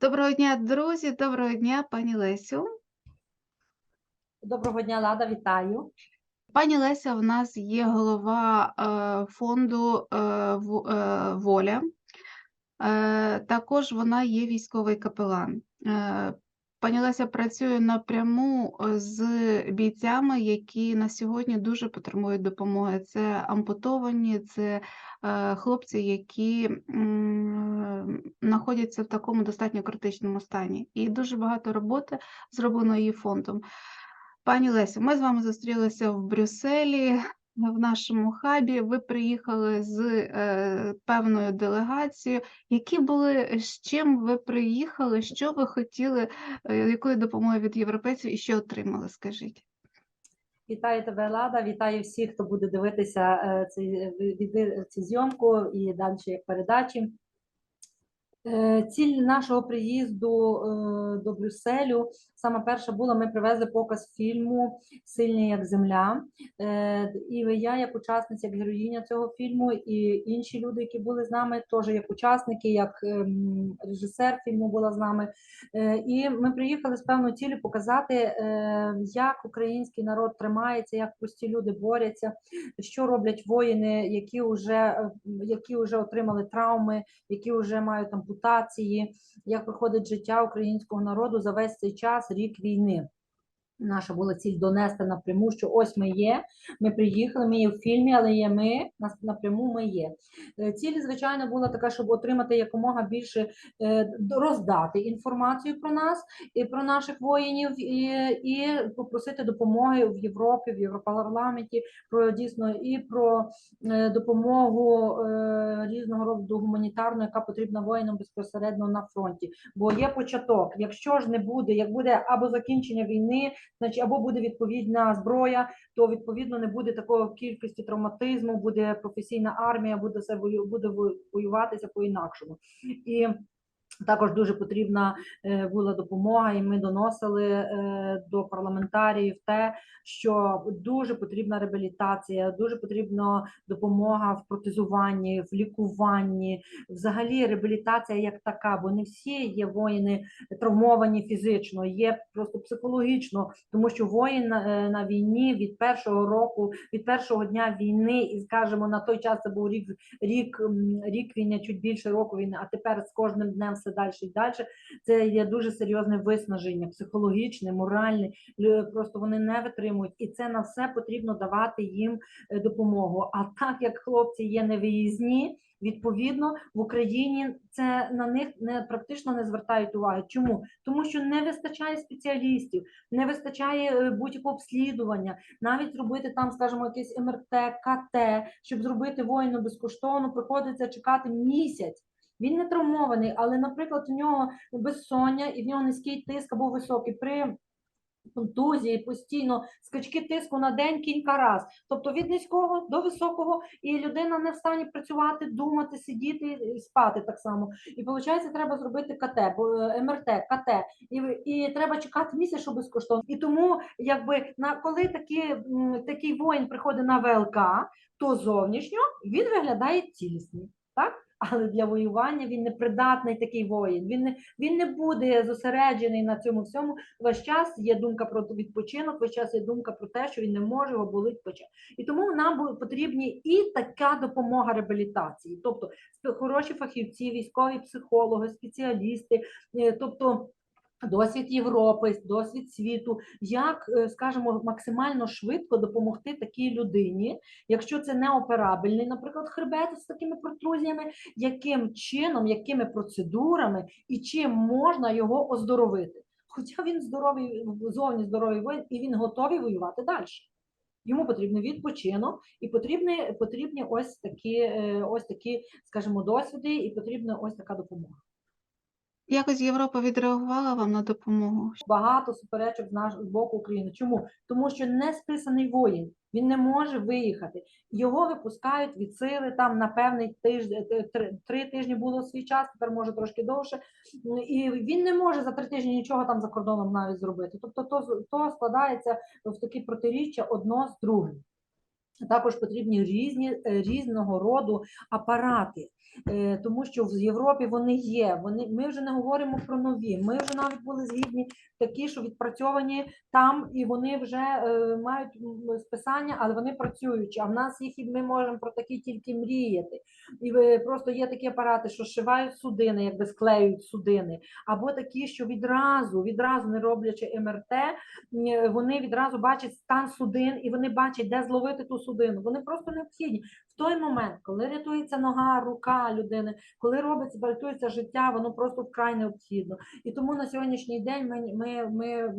Доброго дня, друзі, доброго дня, пані Лесю. Доброго дня, Лада, вітаю. Пані Леся у нас є голова е, фонду е, «Во- е, Воля. Е, також вона є військовий капелан. Пані Леся працює напряму е, з бійцями, які на сьогодні дуже потребують допомоги. Це ампутовані, це е, хлопці, які знаходяться в такому достатньо критичному стані. І дуже багато роботи зроблено її фондом. Пані Лесю, ми з вами зустрілися в Брюсселі в нашому хабі. Ви приїхали з е, певною делегацією. Які були з чим ви приїхали? Що ви хотіли, е, якої допомоги від європейців і що отримали? Скажіть. Вітаю тебе, Лада. Вітаю всіх, хто буде дивитися е, цю зйомку і далі передачі. Е, Ціль нашого приїзду е, до Брюсселю саме перша була: ми привезли показ фільму Сильні як земля. Е, І я, як учасниця, як героїня цього фільму, і інші люди, які були з нами, теж як учасники, як ем, режисер фільму була з нами. Е, І ми приїхали з певною цілею показати, е, як український народ тримається, як прості люди борються, що роблять воїни, які вже, які вже отримали травми, які вже мають ампутації, як проходить життя українського народу за весь цей час, рік війни. Наша була ціль донести напряму, що ось ми є, ми приїхали, ми є в фільмі, але є ми, нас напряму ми є. Е, Ціль, звичайно, була така, щоб отримати якомога більше е, роздати інформацію про нас і про наших воїнів, і, і попросити допомоги в Європі, в Європарламенті, про дійсно і про е, допомогу різного роду гуманітарну, яка потрібна воїнам безпосередньо на фронті. Бо є початок. Якщо ж не буде, як буде або закінчення війни, значить або буде відповідна зброя, то відповідно не буде такої кількості травматизму, буде професійна армія, буде все буде воюватися по-інакшому. І також дуже потрібна е, була допомога, і ми доносили е, до парламентаріїв те, що дуже потрібна реабілітація, дуже потрібна допомога в протезуванні, в лікуванні, взагалі реабілітація як така, бо не всі є воїни травмовані фізично, є просто психологічно, тому що воїн е, на війні від першого року, від першого дня війни, і скажімо, на той час це був рік, рік, рік війни, чуть більше року війни, а тепер з кожним днем все далі і далі. Це є дуже серйозне виснаження, психологічне, моральне. Просто вони не витримують, і це на все потрібно давати їм е, допомогу. А так як хлопці є невиїзні, відповідно в Україні це на них не практично не звертають уваги. Чому? Тому що не вистачає спеціалістів, не вистачає е, будь-якого обслідування, навіть зробити там, скажімо, якийсь МРТ, КТ, щоб зробити воїну безкоштовно, приходиться чекати місяць. Він не травмований, але, наприклад, у нього безсоння і в нього низький тиск або високий при контузії, постійно скачки тиску на день кілька раз. Тобто від низького до високого, і людина не в стані працювати, думати, сидіти і спати так само. І виходить, треба зробити КТ, е, МРТ, КТ, і, і треба чекати місяць, щоб безкоштовно. І тому, якби на коли такі, такий воїн приходить на ВЛК, то зовнішньо він виглядає цілісний. Так? Але для воювання він не придатний такий воїн. Він не він не буде зосереджений на цьому всьому. Весь час є думка про відпочинок, весь час є думка про те, що він не може, його болить плече. І тому нам потрібні і така допомога реабілітації, тобто хороші фахівці, військові психологи, спеціалісти, е, тобто. Досвід Європи, досвід світу, як, е, скажімо, максимально швидко допомогти такій людині, якщо це не операбельний, наприклад, хребет з такими протрузіями, яким чином, якими процедурами і чим можна його оздоровити. Хоча він здоровий, зовні здоровий воїн, і він готовий воювати далі. Йому потрібен відпочинок, і потрібні, потрібні ось такі, е, ось такі, скажімо, досвіди, і потрібна ось така допомога. Якось Європа відреагувала вам на допомогу? Багато суперечок з нашого з боку України. Чому? Тому що не списаний воїн, він не може виїхати. Його випускають від сили там на певний тиждень, е, три, три тижні було свій час, тепер може трошки довше. І він не може за три тижні нічого там за кордоном навіть зробити. Тобто, то, то складається в такі протиріччя одно з другим. Також потрібні різні е, різного роду апарати, Е, тому що в Європі вони є. Вони ми вже не говоримо про нові. Ми вже навіть були згідні такі, що відпрацьовані там, і вони вже е, мають списання, але вони працюючі. А в нас їх і ми можемо про такі тільки мріяти. І просто є такі апарати, що шивають судини, якби склеюють судини, або такі, що відразу, відразу не роблячи МРТ, вони відразу бачать стан судин і вони бачать, де зловити ту судину. Вони просто необхідні. В той момент, коли рятується нога, рука людини, коли робиться, рятується життя, воно просто вкрай необхідно. І тому на сьогоднішній день ми, ми, ми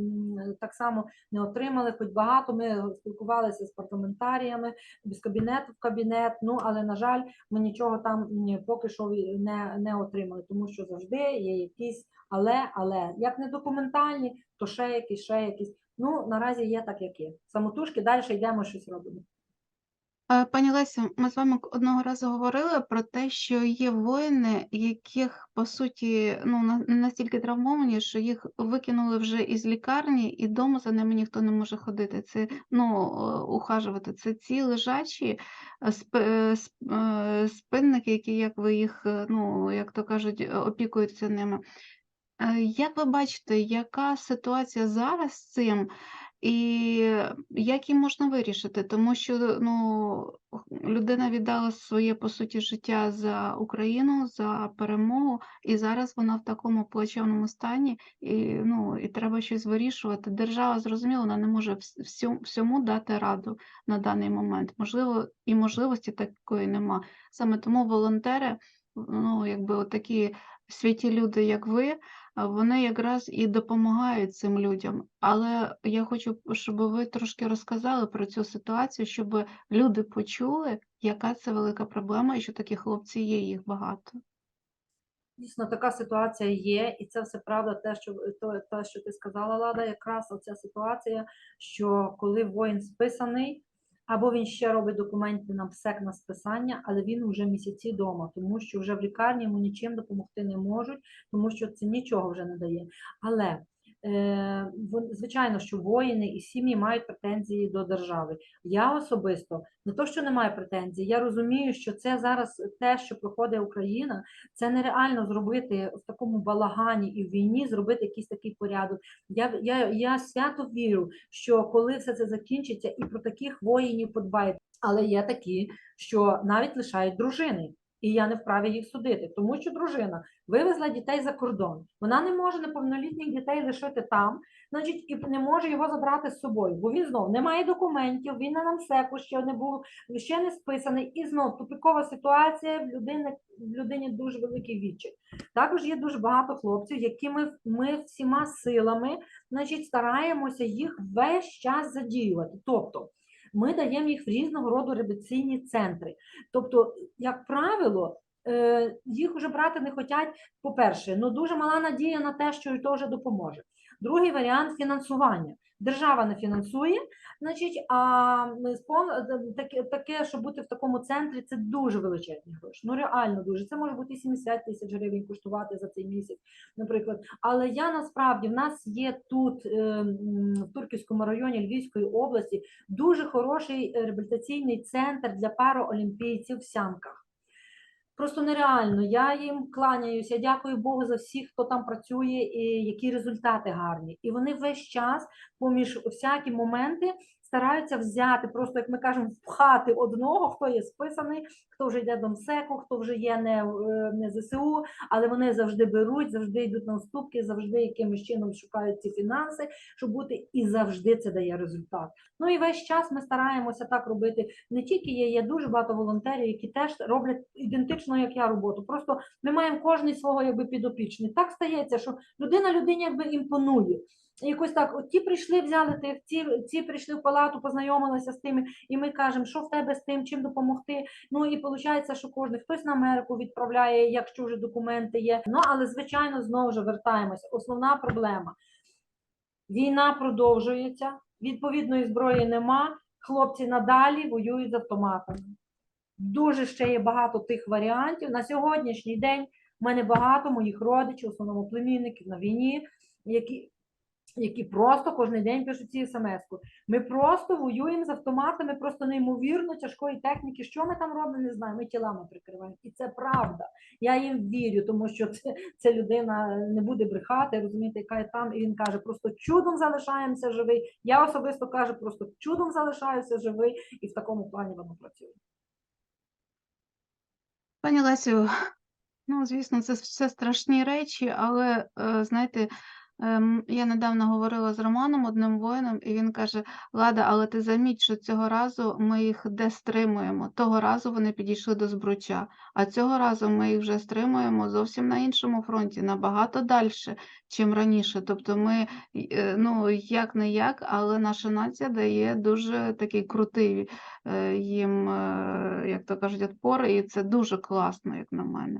так само не отримали, хоч багато. Ми спілкувалися з парламентаріями з кабінету в кабінет. Ну але на жаль, ми нічого там поки що не, не отримали, тому що завжди є якісь але, але як не документальні, то ще якісь, ще якісь. Ну наразі є так, як є. Самотужки далі йдемо, щось робимо. Е, Пані Лесю, ми з вами одного разу говорили про те, що є воїни, яких по суті ну настільки травмовані, що їх викинули вже із лікарні, і вдома за ними ніхто не може ходити. Це ну е, ухажувати. Це ці лежачі е, сп- сп- спинники, які як ви їх, ну як то кажуть, опікуються ними. Як ви бачите, яка ситуація зараз з цим, і як її можна вирішити? Тому що ну, людина віддала своє по суті життя за Україну, за перемогу, і зараз вона в такому плачевному стані, і, ну, і треба щось вирішувати. Держава, зрозуміло, вона не може всьому, всьому дати раду на даний момент. Можливо, і можливості такої нема. Саме тому волонтери, ну, якби такі святі люди, як ви, вони якраз і допомагають цим людям. Але я хочу, щоб ви трошки розказали про цю ситуацію, щоб люди почули, яка це велика проблема, і що такі хлопці є, їх багато. Дійсно, така ситуація є, і це все правда, те, що те, що ти сказала, Лада, якраз оця ситуація, що коли воїн списаний, або він ще робить документи на ПСЕК на списання, але він вже місяці вдома, тому що вже в лікарні йому нічим допомогти не можуть, тому що це нічого вже не дає. Але звичайно, що воїни і сім'ї мають претензії до держави. Я особисто не то, що не маю претензій, я розумію, що це зараз те, що проходить Україна, це нереально зробити в такому балагані і в війні, зробити якийсь такий порядок. Я, я, я свято вірю, що коли все це закінчиться, і про таких воїнів подбають. Але є такі, що навіть лишають дружини. І я не вправі їх судити, тому що дружина вивезла дітей за кордон. Вона не може неповнолітніх дітей лишити там, значить, і не може його забрати з собою, бо він знов не має документів, він на намсеку ще не був, ще не списаний. І знов тупікова ситуація в людини в людині дуже великий відчай. Також є дуже багато хлопців, які ми, ми всіма силами значить, стараємося їх весь час задіювати. Тобто ми даємо їх в різного роду реабілітаційні центри. Тобто, як правило, е, їх вже брати не хочуть, по-перше, ну дуже мала надія на те, що то вже допоможе. Другий варіант фінансування. Держава не фінансує, значить, а е, таке, таке, щоб бути в такому центрі, це дуже величезні гроші. Ну реально дуже. Це може бути і 70 тисяч гривень коштувати за цей місяць, наприклад. Але я насправді в нас є тут е, в Турківському районі Львівської області дуже хороший реабілітаційний центр для параолімпійців в Сянках. Просто нереально. Я їм кланяюся. Дякую Богу за всіх, хто там працює, і які результати гарні. І вони весь час, поміж всякі моменти, стараються взяти, просто як ми кажемо, впхати одного, хто є списаний, хто вже йде до МСЕКу, хто вже є не, е, не ЗСУ, але вони завжди беруть, завжди йдуть на уступки, завжди якимось чином шукають ці фінанси, щоб бути, і завжди це дає результат. Ну і весь час ми стараємося так робити. Не тільки є, є дуже багато волонтерів, які теж роблять ідентично, як я роботу. Просто ми маємо кожний свого якби підопічний. Так стається, що людина людині якби імпонує. Якось так, от ті прийшли, взяли тих, ці, ці прийшли в палату, познайомилися з тими, і ми кажемо, що в тебе з тим, чим допомогти. Ну і виходить, що кожен хтось на Америку відправляє, якщо вже документи є. Ну але звичайно знову ж вертаємося. Основна проблема. Війна продовжується, відповідної зброї нема. Хлопці надалі воюють з автоматами. Дуже ще є багато тих варіантів. На сьогоднішній день в мене багато моїх родичів, в основному племінників на війні, які які просто кожен день пишуть ці смс-ку. Ми просто воюємо з автоматами, просто неймовірно тяжкої техніки. Що ми там робимо, не знаю. Ми тілами прикриваємо. І це правда. Я їм вірю, тому що це, це людина не буде брехати, розумієте, яка є там. І він каже, просто чудом залишаємося живий. Я особисто кажу, просто чудом залишаюся живий, і в такому плані воно працює. Пані Лесю, ну, звісно, це все страшні речі, але, е, знаєте, я недавно говорила з Романом, одним воїном, і він каже: Лада, але ти заміть, що цього разу ми їх де стримуємо. Того разу вони підійшли до Збруча, а цього разу ми їх вже стримуємо зовсім на іншому фронті, набагато далі, чим раніше. Тобто ми, е, ну, як не як, але наша нація дає дуже такий крутий е, їм, е, як то кажуть, відпор, і це дуже класно, як на мене.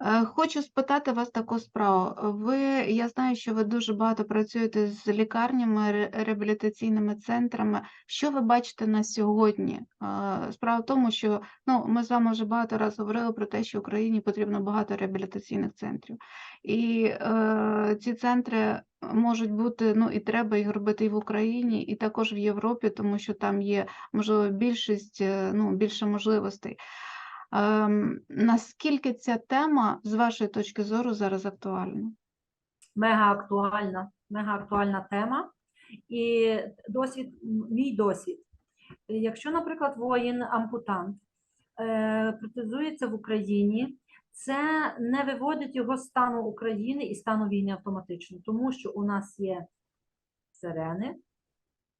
Е, Хочу спитати вас таку справу. Ви, я знаю, що ви дуже багато працюєте з лікарнями, ре- реабілітаційними центрами. Що ви бачите на сьогодні? Е, Справа в тому, що ну, ми з вами вже багато разів говорили про те, що Україні потрібно багато реабілітаційних центрів. І е, ці центри можуть бути, ну і треба їх робити і в Україні, і також в Європі, тому що там є, можливо, більшість, е, ну, більше можливостей. Ем, наскільки ця тема, з вашої точки зору, зараз актуальна? мега актуальна, мега актуальна тема. І досвід, мій досвід. Якщо, наприклад, воїн ампутант е, протезується в Україні, це не виводить його з стану України і стану війни автоматично, тому що у нас є сирени,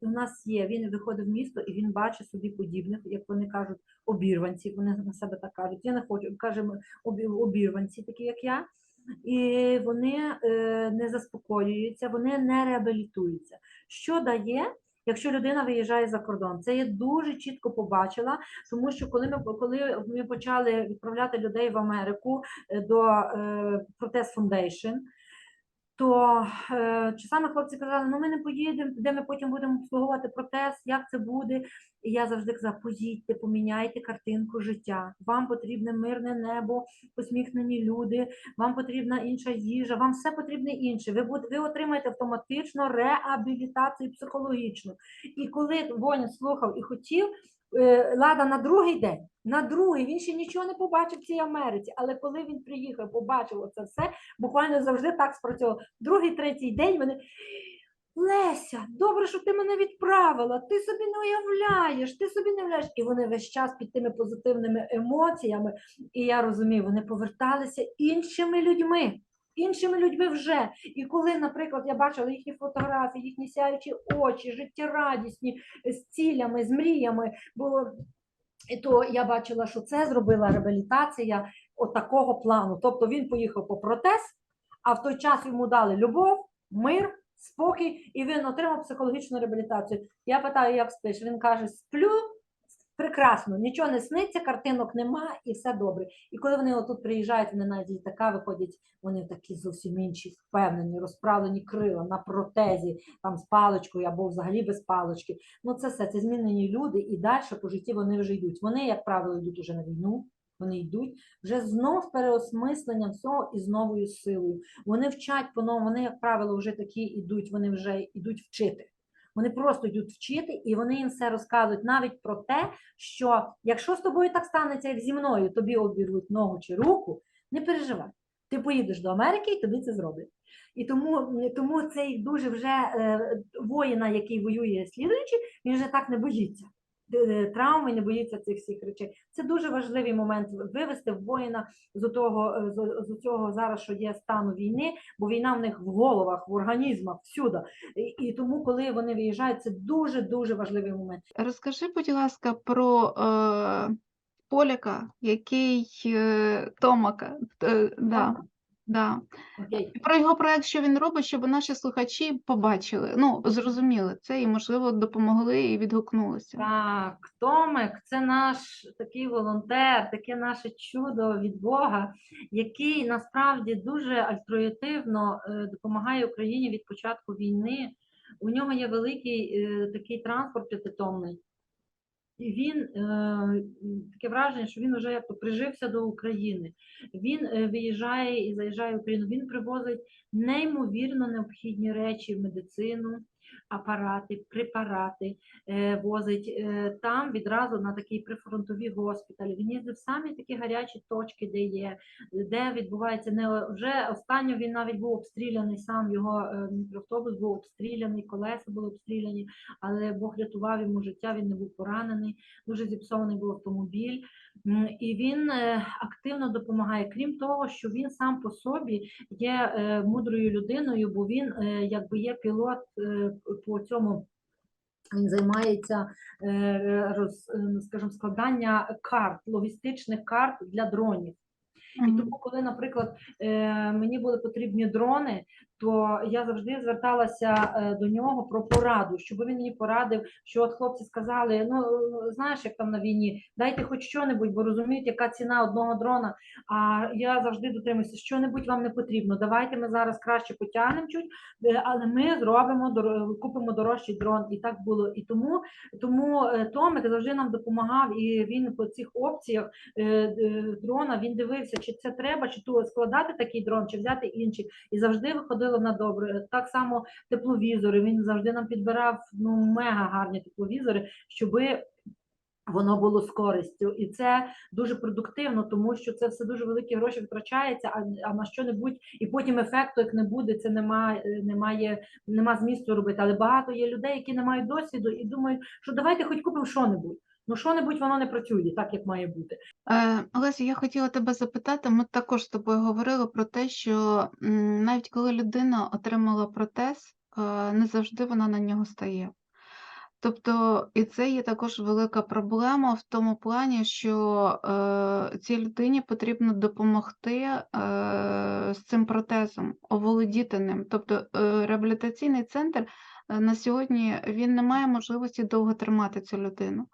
у нас є, він виходить в місто і він бачить собі подібних, як вони кажуть, обірванців, вони на себе так кажуть. Я не хочу, кажемо обірванці, такі як я. І вони е, не заспокоюються, вони не реабілітуються. Що дає, якщо людина виїжджає за кордон? Це я дуже чітко побачила, тому що коли ми коли ми почали відправляти людей в Америку е, до е, Protest Foundation, то е, часами хлопці казали, ну ми не поїдемо, де ми потім будемо обслуговувати протест, як це буде. І я завжди казала, поїдьте, поміняйте картинку життя. Вам потрібне мирне небо, посміхнені люди, вам потрібна інша їжа, вам все потрібне інше. Ви, буд- ви отримаєте автоматично реабілітацію психологічну. І коли воїн слухав і хотів, Лада на другий день, на другий, він ще нічого не побачив в цій Америці, але коли він приїхав, побачив оце все, буквально завжди так спрацьовував. Другий, третій день вони. Леся, добре, що ти мене відправила. Ти собі не уявляєш, ти собі не уявляєш. І вони весь час під тими позитивними емоціями. І я розумію, вони поверталися іншими людьми. Іншими людьми вже. І коли, наприклад, я бачила їхні фотографії, їхні сяючі очі, життєрадісні, з цілями, з мріями, бо і то я бачила, що це зробила реабілітація отакого плану. Тобто він поїхав по протест, а в той час йому дали любов, мир, спокій, і він отримав психологічну реабілітацію. Я питаю, як спиш? Він каже: сплю прекрасно, нічого не сниться, картинок нема, і все добре. І коли вони отут приїжджають, вони навіть з літака виходять, вони такі зовсім інші, впевнені, розправлені крила на протезі, там з паличкою або взагалі без палички. Ну це все, це змінені люди, і далі по житті вони вже йдуть. Вони, як правило, йдуть уже на війну. Вони йдуть вже знов переосмисленням всього і з новою силою. Вони вчать по-новому, вони, як правило, вже такі йдуть, вони вже йдуть вчити. Вони просто йдуть вчити, і вони їм все розказують навіть про те, що якщо з тобою так станеться, як зі мною, тобі обірвуть ногу чи руку, не переживай. Ти поїдеш до Америки і тобі це зроблять. І тому, тому цей дуже вже е, воїна, який воює слідуючий, він вже так не боїться. Е, Травми не боїться цих всіх речей. Це дуже важливий момент вивести воїна з того, е, з, з цього зараз, що є стану війни, бо війна в них в головах, в організмах, всюди. І, і тому, коли вони виїжджають, це дуже дуже важливий момент. Розкажи, будь ласка, про е, Поляка, який е, Томака. Е, да, да. Окей. Про його проект, що він робить, щоб наші слухачі побачили, ну, зрозуміли це і, можливо, допомогли і відгукнулися. Так, Томик, це наш такий волонтер, таке наше чудо від Бога, який насправді дуже альтруїтивно е, допомагає Україні від початку війни. У нього є великий е, такий транспорт п'ятитонний. Він е, таке враження, що він вже як то прижився до України. Він е, виїжджає і заїжджає в Україну. Він привозить неймовірно необхідні речі в медицину, апарати, препарати е, возить е, там відразу на такі прифронтові госпіталі. Він їздив самі такі гарячі точки, де є, де відбувається не вже останньо він навіть був обстріляний. Сам його е, мікроавтобус був обстріляний, колеса були обстріляні, але Бог рятував йому життя. Він не був поранений. Дуже зіпсований був автомобіль. І він активно допомагає. Крім того, що він сам по собі є мудрою людиною, бо він якби є пілот по цьому. Він займається е, роз, е, скажімо, складання карт, логістичних карт для дронів. І тому, коли, наприклад, е, мені були потрібні дрони, то я завжди зверталася е, до нього про пораду, щоб він мені порадив, що от хлопці сказали: ну знаєш, як там на війні, дайте хоч що-небудь, бо розуміють, яка ціна одного дрона. А я завжди дотримуюся, що-небудь вам не потрібно. Давайте ми зараз краще потягнемо чуть, е, але ми зробимо купимо дорожчий дрон. І так було. І тому, тому е, Томик завжди нам допомагав, і він по цих опціях дрона він дивився, чи це треба, чи то складати такий дрон, чи взяти інший. І завжди виходило на добре. Так само тепловізори. Він завжди нам підбирав ну мега гарні тепловізори, щоби. Воно було з користю, і це дуже продуктивно, тому що це все дуже великі гроші витрачається, а, а на що-небудь, і потім ефекту, як не буде, це немає, немає, нема змісту робити. Але багато є людей, які не мають досвіду і думають, що давайте хоч купимо що-небудь. Ну, що-небудь воно не працює так, як має бути. Е, Олесю, я хотіла тебе запитати, ми також з тобою говорили про те, що навіть коли людина отримала протез, е, не завжди вона на нього стає. Тобто, і це є також велика проблема в тому плані, що е, цій людині потрібно допомогти е, з цим протезом, оволодіти ним. Тобто е, реабілітаційний центр е, на сьогодні він не має можливості довго тримати цю людину.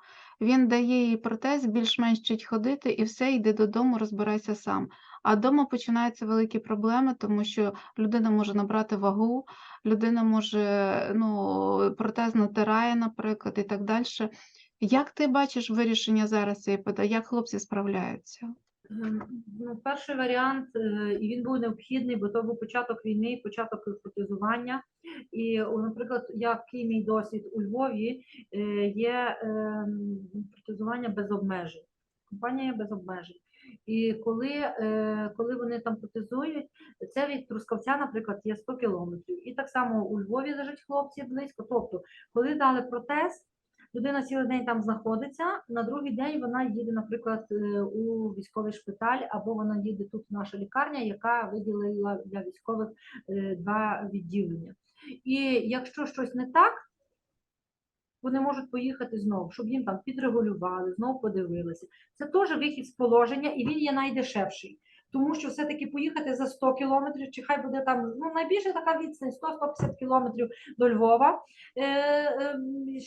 Він дає їй протез, більш-менш чуть ходити, і все, йди додому, розбирайся сам. А вдома починаються великі проблеми, тому що людина може набрати вагу, людина може, ну, протез натирає, наприклад, і так далі. Як ти бачиш вирішення зараз цієї питання? Як хлопці справляються? Ем, Ну, перший варіант, е, і він був необхідний, бо то був початок війни, початок протезування. І, наприклад, який мій досвід у Львові е, є ем, протезування без обмежень. Компанія без обмежень. І коли, е, коли вони там протезують, це від Трускавця, наприклад, є 100 кілометрів. І так само у Львові лежать хлопці близько. Тобто, коли дали протез, людина цілий день там знаходиться, на другий день вона їде, наприклад, е, у військовий шпиталь, або вона їде тут в наша лікарня, яка виділила для військових е, два відділення. І якщо щось не так, вони можуть поїхати знову, щоб їм там підрегулювали, знову подивилися. Це теж вихід з положення, і він є найдешевший. Тому що все-таки поїхати за 100 кілометрів, чи хай буде там ну найбільше така відстань 100-150 кілометрів до Львова, е, е,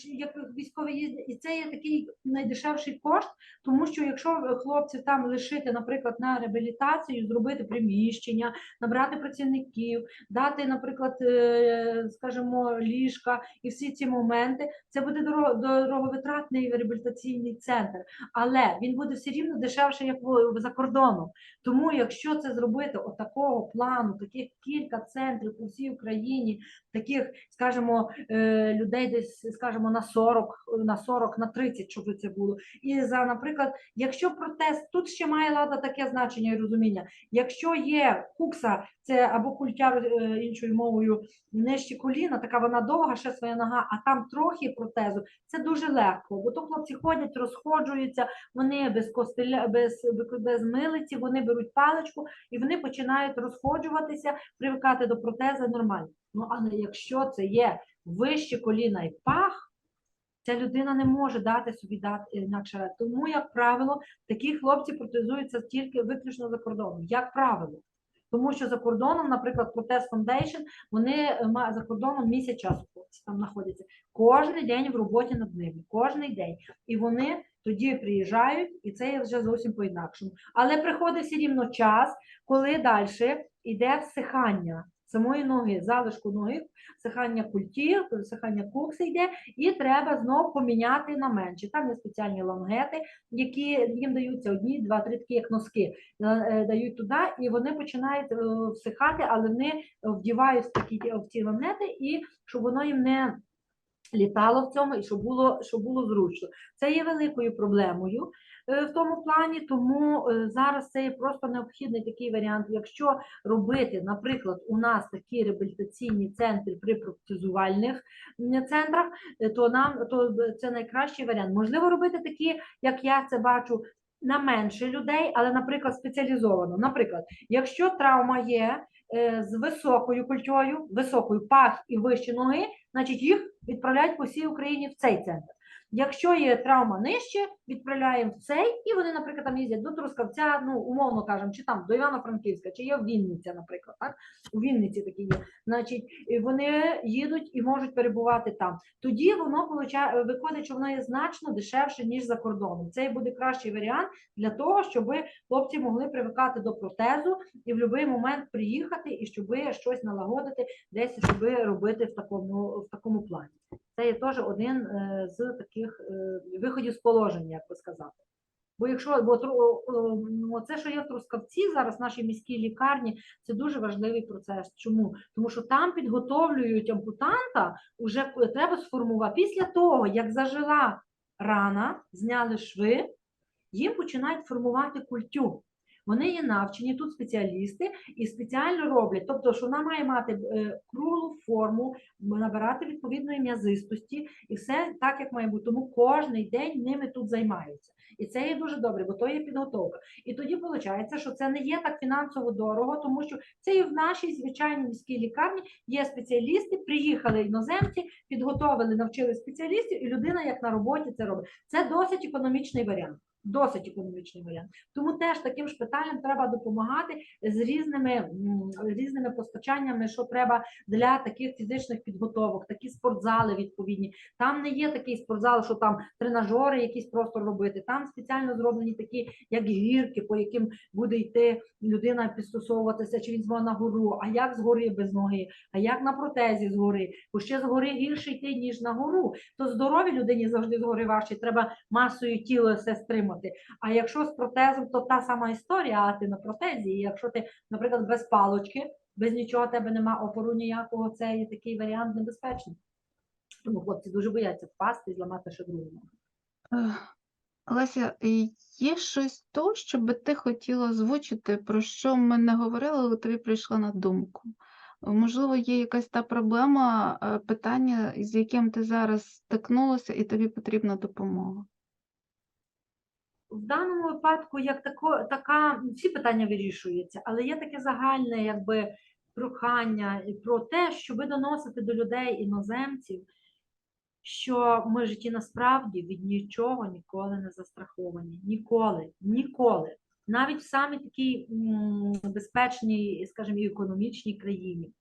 як військові їздять, і це є такий найдешевший кошт, тому що якщо хлопців там лишити, наприклад, на реабілітацію, зробити приміщення, набрати працівників, дати, наприклад, е, скажімо, ліжка і всі ці моменти, це буде дороговитратний реабілітаційний центр, але він буде все рівно дешевше, як за кордоном. Тому, якщо це зробити отакого плану, таких кілька центрів по всій Україні, таких, скажімо, е, людей десь, скажімо, на 40, на 40, на 30, щоб це було. І за, наприклад, якщо протест, тут ще має лада таке значення і розуміння. Якщо є кукса, це або культяр е, іншою мовою нижче коліна, така вона довга, ще своя нога, а там трохи протезу, це дуже легко. Бо то хлопці ходять, розходжуються, вони без костеля, без, без милиці, вони беруть паличку і вони починають розходжуватися, привикати до протези нормально. Ну, але якщо це є вище коліна і пах, ця людина не може дати собі дати інакше. Тому, як правило, такі хлопці протезуються тільки виключно за кордоном. Як правило. Тому що за кордоном, наприклад, Protest Foundation, вони е, за кордоном місяць часу там знаходяться. Кожний день в роботі над ними, кожний день. І вони тоді приїжджають, і це є вже зовсім по-інакшому. Але приходить все рівно час, коли далі йде всихання. самої ноги, залишку ноги, всихання культів, всихання кукси йде, і треба знов поміняти на менші. Там є спеціальні лангети, які їм даються одні, два, три такі, як носки, е, дають туди, і вони починають е, всихати, але вони вдівають такі в ці лангети, і щоб воно їм не літало в цьому і щоб було, щоб було зручно. Це є великою проблемою е, в тому плані, тому е, зараз це є просто необхідний такий варіант. Якщо робити, наприклад, у нас такі реабілітаційні центри при протезувальних центрах, е, то нам то це найкращий варіант. Можливо, робити такі, як я це бачу. На менше людей, але, наприклад, спеціалізовано. Наприклад, якщо травма є е, з високою культою, високою пах і вище ноги, значить їх відправляють по всій Україні в цей центр. Якщо є травма нижче, відправляємо в цей, і вони, наприклад, там їздять до Трускавця, ну умовно кажемо, чи там до Івано-Франківська, чи є в Вінниця, наприклад, так? У Вінниці такі є. Значить, вони їдуть і можуть перебувати там. Тоді воно виходить, що воно є значно дешевше, ніж за кордоном. Це буде кращий варіант для того, щоб хлопці могли привикати до протезу і в будь-який момент приїхати, і щоб щось налагодити, десь щоб робити в такому, в такому плані. Це є теж один е, з таких е, виходів з положення, як би сказати. Бо якщо бо, це, що є в Трускавці зараз, в нашій міській лікарні, це дуже важливий процес. Чому? Тому що там підготовлюють ампутанта, уже к- треба сформувати. Після того, як зажила рана, зняли шви, їм починають формувати культю. Вони є навчені, тут спеціалісти і спеціально роблять. Тобто, що вона має мати е, круглу форму, набирати відповідної м'язистості, і все так, як має бути. Тому кожен день ними тут займаються. І це є дуже добре, бо то є підготовка. І тоді виходить, що це не є так фінансово дорого, тому що це і в нашій звичайній міській лікарні є спеціалісти, приїхали іноземці, підготовили, навчили спеціалістів, і людина як на роботі це робить. Це досить економічний варіант. Досить економічний варіант. Тому теж таким шпиталям треба допомагати з різними, різними постачаннями, що треба для таких фізичних підготовок, такі спортзали відповідні. Там не є такий спортзал, що там тренажери якісь просто робити. Там спеціально зроблені такі, як гірки, по яким буде йти людина підстосовуватися, чи він зможе на гору, а як згори без ноги, а як на протезі згори, бо ще згори гірше йти, ніж на гору. То здоровій людині завжди згори важче, треба масою тіла все стримати. А якщо з протезом, то та сама історія, а ти на протезі, і якщо ти, наприклад, без палочки, без нічого тебе нема опору ніякого, це є такий варіант небезпечний. Тому хлопці дуже бояться впасти і зламати ще другу ногу. Е, Леся, є щось то, що би ти хотіла озвучити, про що ми не говорили, але тобі прийшло на думку? Можливо, є якась та проблема, е, питання, з яким ти зараз стикнулася, і тобі потрібна допомога. В даному випадку, як тако, така, всі питання вирішуються, але є таке загальне якби, прохання про те, щоби доносити до людей іноземців, що ми в житті насправді від нічого ніколи не застраховані. Ніколи, ніколи. Навіть в самій такій безпечній, скажімо, і економічній країні.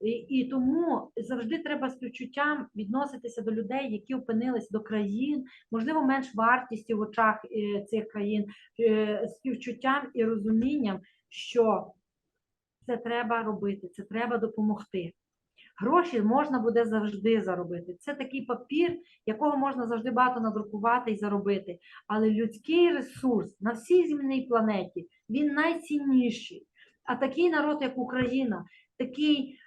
І, і тому завжди треба співчуттям відноситися до людей, які опинились до країн, можливо, менш вартісті в очах е, цих країн, е, співчуттям і розумінням, що це треба робити, це треба допомогти. Гроші можна буде завжди заробити. Це такий папір, якого можна завжди багато надрукувати і заробити. Але людський ресурс на всій земній планеті він найцінніший. А такий народ, як Україна, такий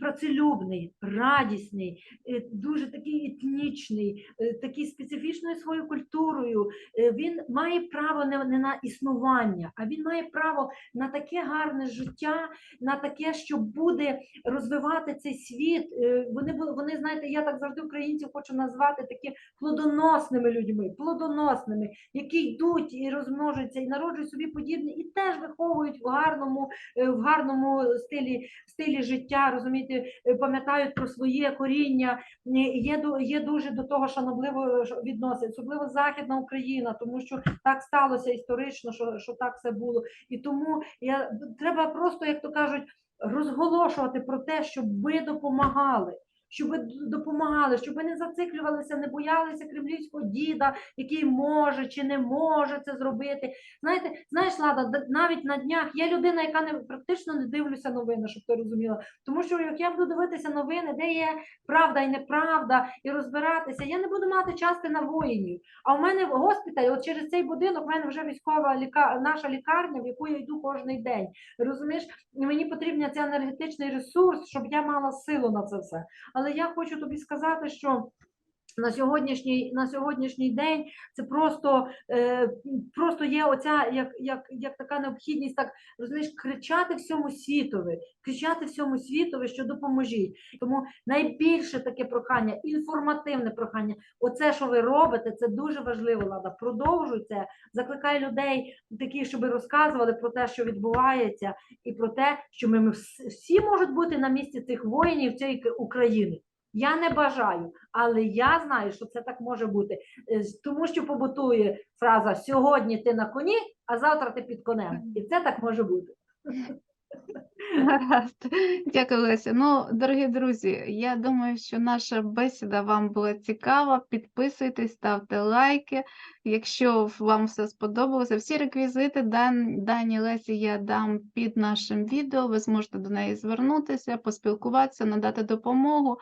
працелюбний, радісний, е, дуже такий етнічний, е, такий специфічною своєю культурою. е, Він має право не, на існування, а він має право на таке гарне життя, на таке, що буде розвивати цей світ. Вони вони знаєте, я так завжди українців хочу назвати такі плодоносними людьми, плодоносними, які йдуть і розмножуються, і народжують собі подібне, і теж виховують в гарному, в гарному стилі, стилі життя, розумієте, е, пам'ятають про своє коріння. Е, Є, є дуже до того шанобливо ж- відносять, особливо Західна Україна, тому що так сталося історично, що, що так все було. І тому я, треба просто, як то кажуть, розголошувати про те, щоб ви допомагали. Щоб допомагали, щоб не зациклювалися, не боялися кремлівського діда, який може чи не може це зробити. Знаєте, знаєш, Лада, навіть на днях є людина, яка не практично не дивлюся новини, щоб ти розуміла. Тому що як я буду дивитися новини, де є правда і неправда, і розбиратися, я не буду мати части на воїнів. А у мене в госпіталі, от через цей будинок, в мене вже військова ліка... наша лікарня, в яку я йду кожен день. Розумієш, мені потрібен цей енергетичний ресурс, щоб я мала силу на це все. Але я хочу тобі сказати, що. На сьогоднішній, на сьогоднішній день це просто, е, просто є оця як, як, як така необхідність, так розумієш, кричати всьому світові, кричати всьому світові, що допоможіть. Тому найбільше таке прохання, інформативне прохання. Оце, що ви робите, це дуже важливо, Лада. Продовжуй це, закликай людей, такі, щоб розказували про те, що відбувається, і про те, що ми, ми всі можуть бути на місці цих воїнів цієї України. Я не бажаю, але я знаю, що це так може бути. Е, Тому що побутує фраза сьогодні ти на коні, а завтра ти під конем. І це так може бути. Дякую, Леся. Ну, дорогі друзі, я думаю, що наша бесіда вам була цікава. Підписуйтесь, ставте лайки. Якщо вам все сподобалося, всі реквізити дані Лесі я дам під нашим відео. Ви зможете до неї звернутися, поспілкуватися, надати допомогу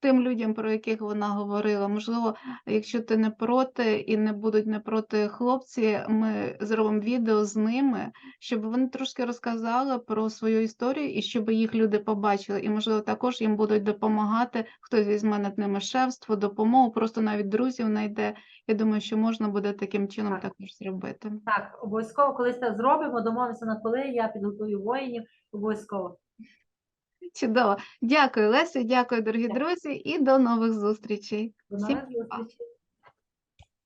тим людям, про яких вона говорила. Можливо, якщо ти не проти і не будуть не проти хлопці, ми зробимо відео з ними, щоб вони трошки розказали про свою історію і щоб їх люди побачили. І, можливо, також їм будуть допомагати. Хтось візьме над ними шефство, допомогу, просто навіть друзів знайде. Я думаю, що можна буде таким чином Так. також зробити. Так, обов'язково колись це зробимо, домовимося на коли, я підготую воїнів, обов'язково. Чудово. Дякую, Лесю, дякую, дорогі друзі, і до нових зустрічей. До Всім зустрічей.